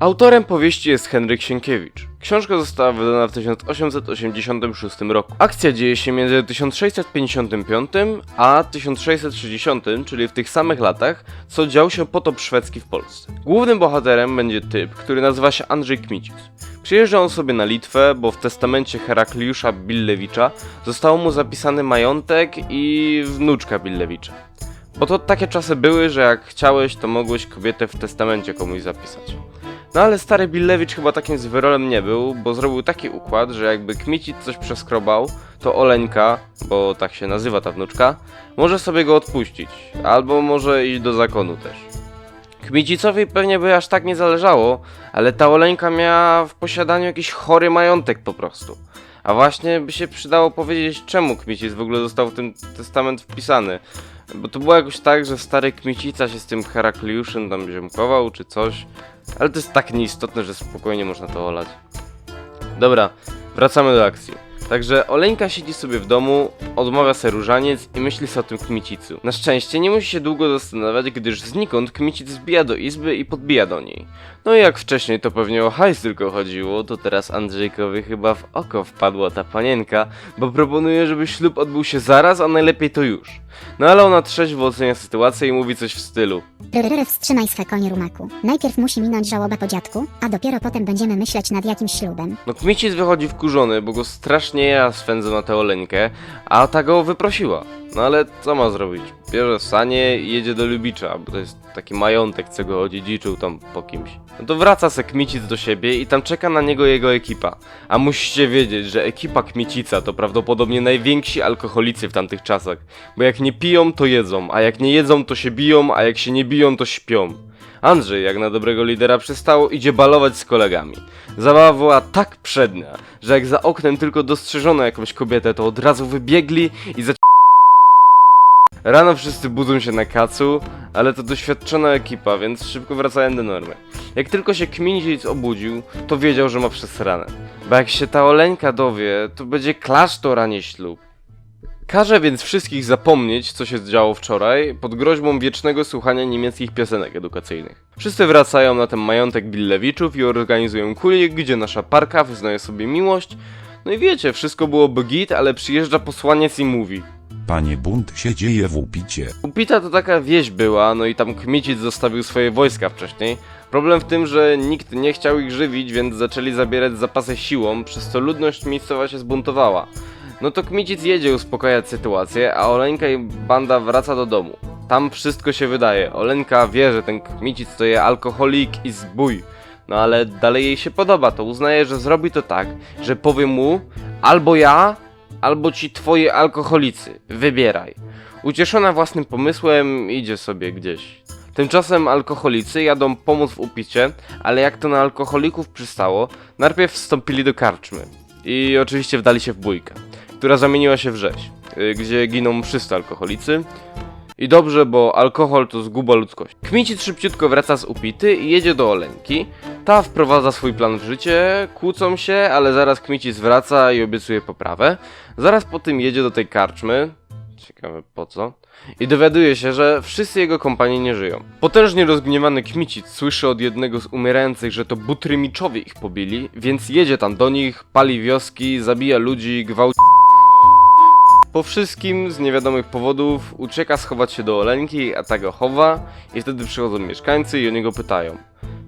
Autorem powieści jest Henryk Sienkiewicz. Książka została wydana w 1886 roku. Akcja dzieje się między 1655 a 1660, czyli w tych samych latach, co dział się potop szwedzki w Polsce. Głównym bohaterem będzie typ, który nazywa się Andrzej Kmicic. Przyjeżdża on sobie na Litwę, bo w testamencie Herakliusza Billewicza został mu zapisany majątek i wnuczka Billewicza. Bo to takie czasy były, że jak chciałeś, to mogłeś kobietę w testamencie komuś zapisać. No ale stary Billewicz chyba takim zwyrolem nie był, bo zrobił taki układ, że jakby Kmicic coś przeskrobał, to Oleńka, bo tak się nazywa ta wnuczka, może sobie go odpuścić, albo może iść do zakonu też. Kmicicowi pewnie by aż tak nie zależało, ale ta Oleńka miała w posiadaniu jakiś chory majątek po prostu. A właśnie by się przydało powiedzieć, czemu Kmicic w ogóle został w ten testament wpisany. Bo to było jakoś tak, że stary Kmicica się z tym Herakliuszem tam ziomkował czy coś. Ale to jest tak nieistotne, że spokojnie można to olać. Dobra, wracamy do akcji. Także Oleńka siedzi sobie w domu, odmawia se różaniec i myśli sobie o tym Kmicicu. Na szczęście nie musi się długo zastanawiać, gdyż znikąd Kmicic zbija do izby i podbija do niej. No i jak wcześniej to pewnie o hajs tylko chodziło, to teraz Andrzejkowi chyba w oko wpadła ta panienka, bo proponuje, żeby ślub odbył się zaraz, a najlepiej to już. No ale ona trzeźwo ocenia sytuację i mówi coś w stylu. Rrr, wstrzymaj swe konie, rumaku. Najpierw musi minąć żałoba po dziadku, a dopiero potem będziemy myśleć nad jakimś ślubem. No Kmicic wychodzi wkurzony, bo go strasznie ja swędzę na tę Oleńkę, a ta go wyprosiła. No ale co ma zrobić? Bierze sanie i jedzie do Lubicza, bo to jest taki majątek, co go odziedziczył tam po kimś. No to wraca se Kmicic do siebie i tam czeka na niego jego ekipa. A musicie wiedzieć, że ekipa Kmicica to prawdopodobnie najwięksi alkoholicy w tamtych czasach. Bo jak nie piją, to jedzą, a jak nie jedzą, to się biją, a jak się nie biją, to śpią. Andrzej, jak na dobrego lidera przystało, idzie balować z kolegami. Zabawa była tak przednia, że jak za oknem tylko dostrzeżono jakąś kobietę, to od razu wybiegli i zaczęli Rano wszyscy budzą się na kacu, ale to doświadczona ekipa, więc szybko wracają do normy. Jak tylko się Kminiec obudził, to wiedział, że ma przesrane. Bo jak się ta Oleńka dowie, to będzie klasztor, a nie ślub. Każe więc wszystkich zapomnieć, co się działo wczoraj, pod groźbą wiecznego słuchania niemieckich piosenek edukacyjnych. Wszyscy wracają na ten majątek Billewiczów i organizują kulik, gdzie nasza parka wyznaje sobie miłość. No i wiecie, wszystko byłoby git, ale przyjeżdża posłaniec i mówi Panie bunt się dzieje w upicie. Upita to taka wieś była, no i tam Kmicic zostawił swoje wojska wcześniej. Problem w tym, że nikt nie chciał ich żywić, więc zaczęli zabierać zapasy siłą, przez co ludność miejscowa się zbuntowała. No to Kmicic jedzie uspokajać sytuację, a Oleńka i banda wraca do domu. Tam wszystko się wydaje. Oleńka wie, że ten Kmicic to je alkoholik i zbój. No ale dalej jej się podoba, to uznaje, że zrobi to tak, że powie mu albo ja, albo ci twoi alkoholicy. Wybieraj. Ucieszona własnym pomysłem, idzie sobie gdzieś. Tymczasem alkoholicy jadą pomóc w upicie, ale jak to na alkoholików przystało, najpierw wstąpili do karczmy. I oczywiście wdali się w bójkę, która zamieniła się w rzeź, y, gdzie giną wszyscy alkoholicy. I dobrze, bo alkohol to zguba ludzkości. Kmicic szybciutko wraca z upity i jedzie do Oleńki. Ta wprowadza swój plan w życie, kłócą się, ale zaraz Kmicic wraca i obiecuje poprawę. Zaraz po tym jedzie do tej karczmy. Ciekawe po co. I dowiaduje się, że wszyscy jego kompanii nie żyją. Potężnie rozgniewany Kmicic słyszy od jednego z umierających, że to butrymiczowie ich pobili, więc jedzie tam do nich, pali wioski, zabija ludzi, gwałci po wszystkim z niewiadomych powodów ucieka schować się do Oleńki, a ta go chowa i wtedy przychodzą mieszkańcy i o niego pytają.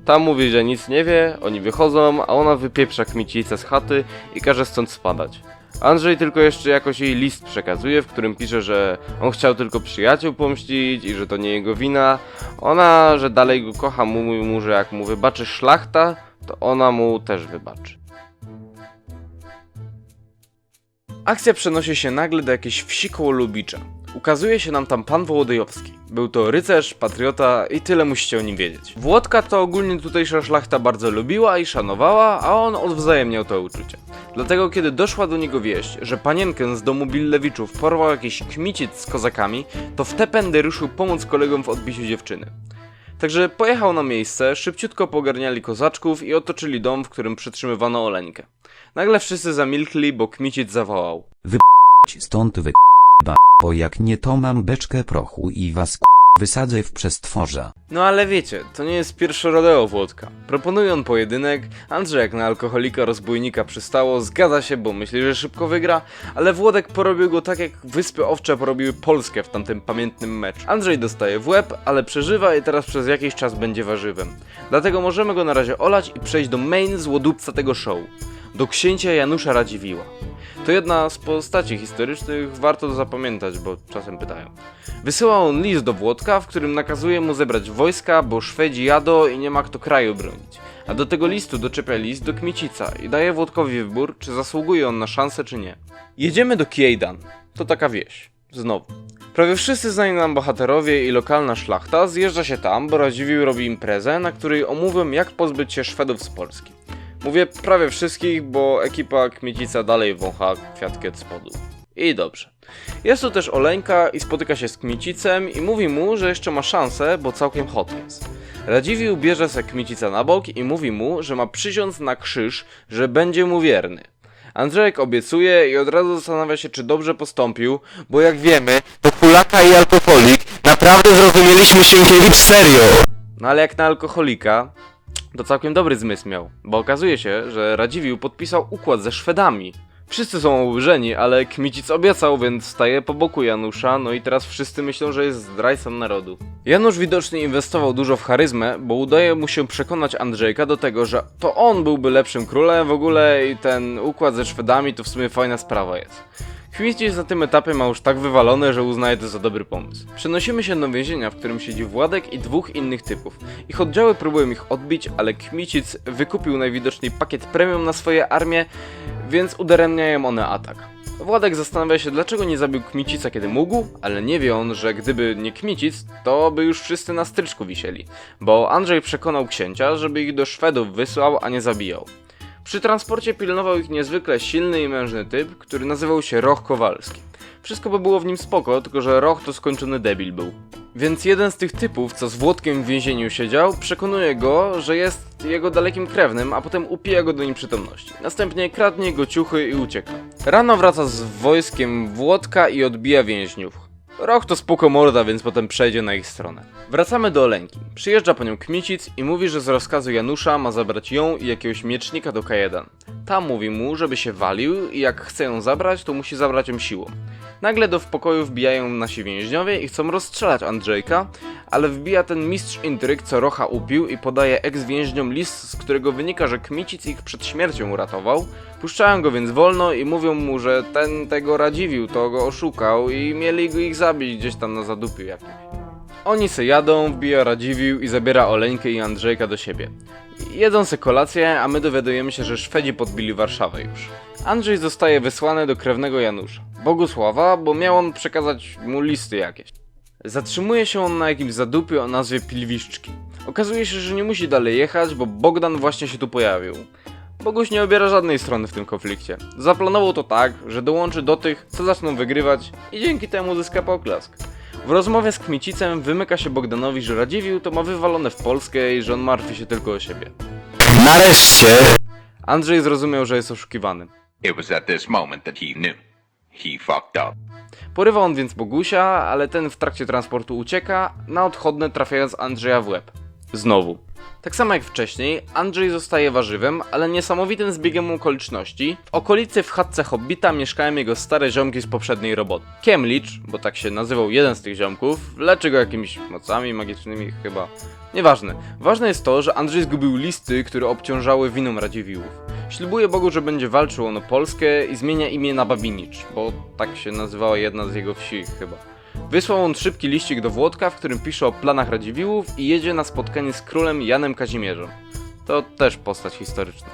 Tam mówi, że nic nie wie, oni wychodzą, a ona wypieprza kmicicę z chaty i każe stąd spadać. Andrzej tylko jeszcze jakoś jej list przekazuje, w którym pisze, że on chciał tylko przyjaciół pomścić i że to nie jego wina. Ona, że dalej go kocha, mówi mu, że jak mu wybaczy szlachta, to ona mu też wybaczy. Akcja przenosi się nagle do jakiejś wsi koło Lubicza. Ukazuje się nam tam pan Wołodyjowski. Był to rycerz, patriota i tyle musicie o nim wiedzieć. Włodka to ogólnie tutejsza szlachta bardzo lubiła i szanowała, a on odwzajemniał to uczucie. Dlatego kiedy doszła do niego wieść, że panienkę z domu Billewiczów porwał jakiś kmicic z kozakami, to w te pędy ruszył pomóc kolegom w odbiciu dziewczyny. Także pojechał na miejsce, szybciutko pogarniali kozaczków i otoczyli dom, w którym przetrzymywano Oleńkę. Nagle wszyscy zamilkli, bo Kmicic zawołał. Stąd wy bo jak nie to mam beczkę prochu i was Wysadzę w przestworza. No ale wiecie, to nie jest pierwsze rodeo Włodka. Proponuje on pojedynek, Andrzej jak na alkoholika rozbójnika przystało, zgadza się, bo myśli, że szybko wygra, ale Włodek porobił go tak jak Wyspy Owcze porobiły Polskę w tamtym pamiętnym meczu. Andrzej dostaje w łeb, ale przeżywa i teraz przez jakiś czas będzie warzywem. Dlatego możemy go na razie olać i przejść do main złodupca tego show. Do księcia Janusza Radziwiła. To jedna z postaci historycznych, warto zapamiętać, bo czasem pytają. Wysyła on list do Włodka, w którym nakazuje mu zebrać wojska, bo Szwedzi jadą i nie ma kto kraju bronić. A do tego listu doczepia list do Kmiecica i daje Włodkowi wybór, czy zasługuje on na szansę, czy nie. Jedziemy do Kiejdan. To taka wieś. Znowu. Prawie wszyscy znani nam bohaterowie i lokalna szlachta zjeżdża się tam, bo Radziwiłł robi imprezę, na której omówią jak pozbyć się Szwedów z Polski. Mówię prawie wszystkich, bo ekipa Kmiecica dalej wącha kwiatkę od spodu. I dobrze. Jest tu też Oleńka i spotyka się z Kmicicem i mówi mu, że jeszcze ma szansę, bo całkiem hot jest. Radziwiłł bierze se Kmicica na bok i mówi mu, że ma przysiąc na krzyż, że będzie mu wierny. Andrzejek obiecuje i od razu zastanawia się, czy dobrze postąpił, bo jak wiemy, to Kulaka i alkoholik naprawdę zrozumieliśmy Sienkiewicz serio. No ale jak na alkoholika, to całkiem dobry zmysł miał, bo okazuje się, że Radziwiłł podpisał układ ze Szwedami. Wszyscy są oburzeni, ale Kmicic obiecał, więc staje po boku Janusza, no i teraz wszyscy myślą, że jest zdrajcą narodu. Janusz widocznie inwestował dużo w charyzmę, bo udaje mu się przekonać Andrzejka do tego, że to on byłby lepszym królem w ogóle i ten układ ze Szwedami to w sumie fajna sprawa jest. Kmicic na tym etapie ma już tak wywalone, że uznaje to za dobry pomysł. Przenosimy się do więzienia, w którym siedzi Władek i dwóch innych typów. Ich oddziały próbują ich odbić, ale Kmicic wykupił najwidoczniej pakiet premium na swoje armię, więc udaremniają one atak. Władek zastanawia się, dlaczego nie zabił Kmicica, kiedy mógł, ale nie wie on, że gdyby nie Kmicic, to by już wszyscy na stryczku wisieli, bo Andrzej przekonał księcia, żeby ich do Szwedów wysłał, a nie zabijał. Przy transporcie pilnował ich niezwykle silny i mężny typ, który nazywał się Roch Kowalski. Wszystko by było w nim spoko, tylko że Roch to skończony debil był. Więc jeden z tych typów, co z Włodkiem w więzieniu siedział, przekonuje go, że jest jego dalekim krewnym, a potem upija go do nieprzytomności. Następnie kradnie jego ciuchy i ucieka. Rano wraca z wojskiem Włodka i odbija więźniów. Roch to spoko morda, więc potem przejdzie na ich stronę. Wracamy do Oleńki. Przyjeżdża po nią Kmicic i mówi, że z rozkazu Janusza ma zabrać ją i jakiegoś miecznika do K1. Tam mówi mu, żeby się walił i jak chce ją zabrać, to musi zabrać ją siłą. Nagle do w pokoju wbijają nasi więźniowie i chcą rozstrzelać Andrzejka, ale wbija ten mistrz intryg, co Rocha upił i podaje ex-więźniom list, z którego wynika, że Kmicic ich przed śmiercią uratował. Puszczają go więc wolno i mówią mu, że ten tego Radziwił, to go oszukał i mieli go ich zabić gdzieś tam na zadupiu jakimś. Oni se jadą, wbija Radziwił i zabiera Oleńkę i Andrzejka do siebie. Jedzą se kolację, a my dowiadujemy się, że Szwedzi podbili Warszawę już. Andrzej zostaje wysłany do krewnego Janusza, Bogusława, bo miał on przekazać mu listy jakieś. Zatrzymuje się on na jakimś zadupiu o nazwie Pilwiszczki. Okazuje się, że nie musi dalej jechać, bo Bogdan właśnie się tu pojawił. Boguś nie obiera żadnej strony w tym konflikcie. Zaplanował to tak, że dołączy do tych, co zaczną wygrywać i dzięki temu zyska poklask. W rozmowie z Kmicicem wymyka się Bogdanowi, że Radziwiłł to ma wywalone w Polskę i że on martwi się tylko o siebie. Nareszcie! Andrzej zrozumiał, że jest oszukiwany. It was at this moment that he knew. He fucked up. Porywa on więc Bogusia, ale ten w trakcie transportu ucieka, na odchodne trafiając Andrzeja w łeb. Znowu. Tak samo jak wcześniej, Andrzej zostaje warzywem, ale niesamowitym zbiegiem okoliczności. W okolicy w chatce Hobbita mieszkają jego stare ziomki z poprzedniej roboty. Kiemlicz, bo tak się nazywał jeden z tych ziomków, leczy go jakimiś mocami magicznymi chyba. Nieważne. Ważne jest to, że Andrzej zgubił listy, które obciążały winą Radziwiłłów. Ślubuje Bogu, że będzie walczył on o Polskę i zmienia imię na Babinicz, bo tak się nazywała jedna z jego wsi chyba. Wysłał on szybki liścik do Włodka, w którym pisze o planach Radziwiłłów i jedzie na spotkanie z królem Janem Kazimierzem. To też postać historyczna.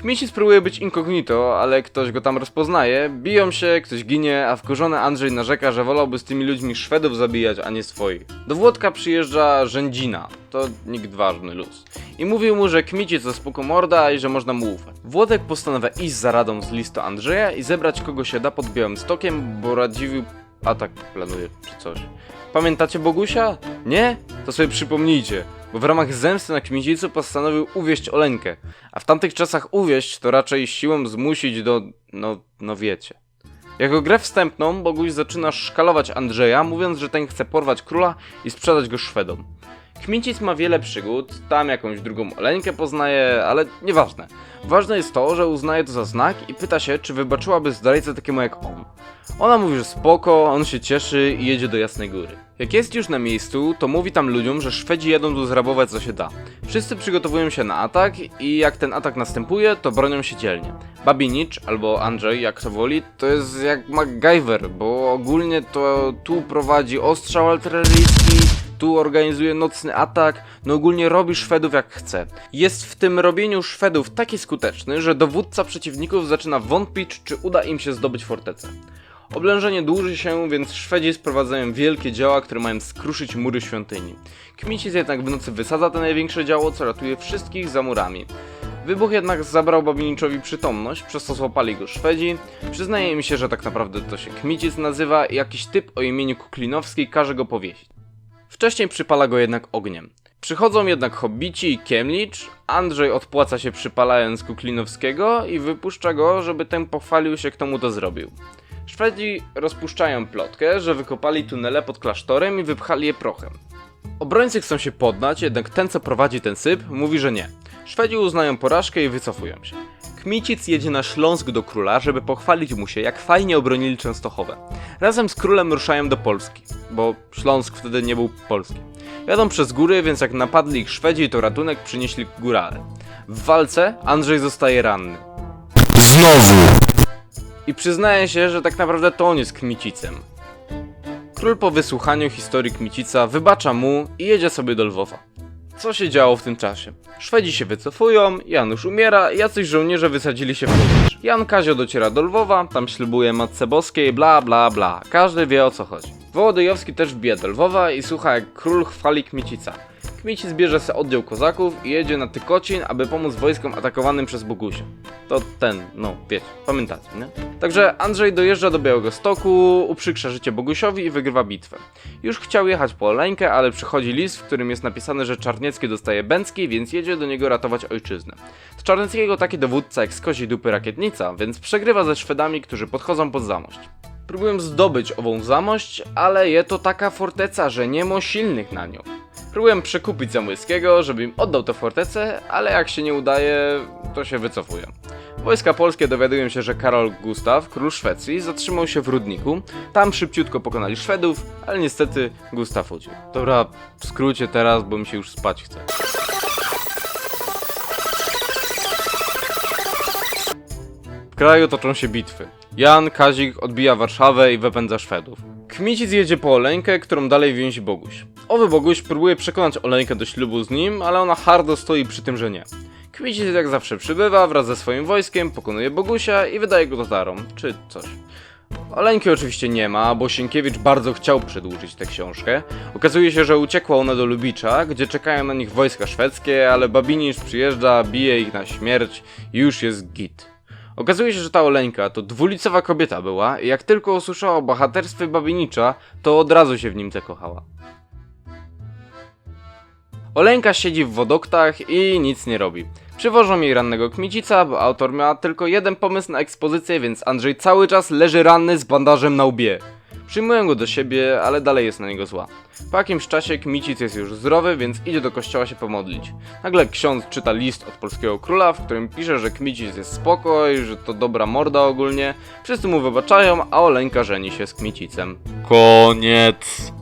Kmicic próbuje być incognito, ale ktoś go tam rozpoznaje, biją się, ktoś ginie, a wkurzony Andrzej narzeka, że wolałby z tymi ludźmi Szwedów zabijać, a nie swoich. Do Włodka przyjeżdża Rzędzina, to nikt ważny luz. I mówił mu, że Kmicic to spoko morda i że można mu ufać. Włodek postanawia iść za radą z listu Andrzeja i zebrać kogo się da pod Białym Stokiem, bo Radziwiłł atak planuje czy coś. Pamiętacie Bogusia? Nie? To sobie przypomnijcie, bo w ramach zemsty na Kmicicu postanowił uwieść Oleńkę, a w tamtych czasach uwieść to raczej siłą zmusić do, no, no wiecie. Jako grę wstępną Boguś zaczyna szkalować Andrzeja, mówiąc, że ten chce porwać króla i sprzedać go Szwedom. Kmicic ma wiele przygód, tam jakąś drugą oleńkę poznaje, ale nieważne. Ważne jest to, że uznaje to za znak i pyta się, czy wybaczyłaby zdrajcę takiemu jak on. Ona mówi, że spoko, on się cieszy i jedzie do Jasnej Góry. Jak jest już na miejscu, to mówi tam ludziom, że Szwedzi jadą tu zrabować co się da. Wszyscy przygotowują się na atak i jak ten atak następuje, to bronią się dzielnie. Babinicz, albo Andrzej, jak to woli, to jest jak MacGyver, bo ogólnie to tu prowadzi ostrzał artyleryjski, tu organizuje nocny atak, no ogólnie robi Szwedów jak chce. Jest w tym robieniu Szwedów taki skuteczny, że dowódca przeciwników zaczyna wątpić, czy uda im się zdobyć fortecę. Oblężenie dłuży się, więc Szwedzi sprowadzają wielkie działa, które mają skruszyć mury świątyni. Kmicic jednak w nocy wysadza te największe działo, co ratuje wszystkich za murami. Wybuch jednak zabrał Babiniczowi przytomność, przez co złapali go Szwedzi. Przyznaje mi się, że tak naprawdę to się Kmicic nazywa i jakiś typ o imieniu Kuklinowski każe go powiesić. Wcześniej przypala go jednak ogniem. Przychodzą jednak hobbici i Kiemlicz, Andrzej odpłaca się przypalając Kuklinowskiego i wypuszcza go, żeby ten pochwalił się kto mu to zrobił. Szwedzi rozpuszczają plotkę, że wykopali tunele pod klasztorem i wypchali je prochem. Obrońcy chcą się poddać, jednak ten co prowadzi ten syp mówi, że nie. Szwedzi uznają porażkę i wycofują się. Kmicic jedzie na Śląsk do króla, żeby pochwalić mu się, jak fajnie obronili Częstochowę. Razem z królem ruszają do Polski, bo Śląsk wtedy nie był polski. Jadą przez góry, więc jak napadli ich Szwedzi, to ratunek przynieśli górale. W walce Andrzej zostaje ranny. I przyznaje się, że tak naprawdę to on jest Kmicicem. Król po wysłuchaniu historii Kmicica wybacza mu i jedzie sobie do Lwowa. Co się działo w tym czasie? Szwedzi się wycofują, Janusz umiera, jacyś żołnierze wysadzili się w Łódź. Jan Kazio dociera do Lwowa, tam ślubuje Matce Boskiej, bla bla bla. Każdy wie o co chodzi. Wołodyjowski też wbija do Lwowa i słucha jak król chwali Kmicica. Kmicic bierze se oddział kozaków i jedzie na Tykocin, aby pomóc wojskom atakowanym przez Bogusia. To ten, no wiecie, pamiętacie, nie? Także Andrzej dojeżdża do Białego Stoku, uprzykrza życie Bogusiowi i wygrywa bitwę. Już chciał jechać po Oleńkę, ale przychodzi list, w którym jest napisane, że Czarniecki dostaje Bęcki, więc jedzie do niego ratować ojczyznę. Z Czarnieckiego taki dowódca jak z kozi dupy rakietnica, więc przegrywa ze Szwedami, którzy podchodzą pod zamość. Próbują zdobyć ową zamość, ale je to taka forteca, że nie ma silnych na nią. Próbuję przekupić Zamojskiego, żeby im oddał tę fortecę, ale jak się nie udaje, to się wycofują. Wojska polskie dowiadują się, że Karol Gustaw, król Szwecji, zatrzymał się w Rudniku. Tam szybciutko pokonali Szwedów, ale niestety Gustaw uciekł. Dobra, w skrócie teraz, bo mi się już spać chce. W kraju toczą się bitwy. Jan Kazik odbija Warszawę i wypędza Szwedów. Kmicic jedzie po Oleńkę, którą dalej więzi Boguś. Owy Boguś próbuje przekonać Oleńkę do ślubu z nim, ale ona hardo stoi przy tym, że nie. Kmicic jak zawsze przybywa wraz ze swoim wojskiem, pokonuje Bogusia i wydaje go Tatarom, czy coś. Oleńki oczywiście nie ma, bo Sienkiewicz bardzo chciał przedłużyć tę książkę. Okazuje się, że uciekła ona do Lubicza, gdzie czekają na nich wojska szwedzkie, ale Babinicz przyjeżdża, bije ich na śmierć i już jest git. Okazuje się, że ta Oleńka to dwulicowa kobieta była i jak tylko usłyszała o bohaterstwie Babinicza, to od razu się w nim zakochała. Oleńka siedzi w wodoktach i nic nie robi. Przywożą jej rannego Kmicica, bo autor ma tylko jeden pomysł na ekspozycję, więc Andrzej cały czas leży ranny z bandażem na łbie. Przyjmują go do siebie, ale dalej jest na niego zła. Po jakimś czasie Kmicic jest już zdrowy, więc idzie do kościoła się pomodlić. Nagle ksiądz czyta list od polskiego króla, w którym pisze, że Kmicic jest spokoj, że to dobra morda ogólnie. Wszyscy mu wybaczają, a Oleńka żeni się z Kmicicem. Koniec.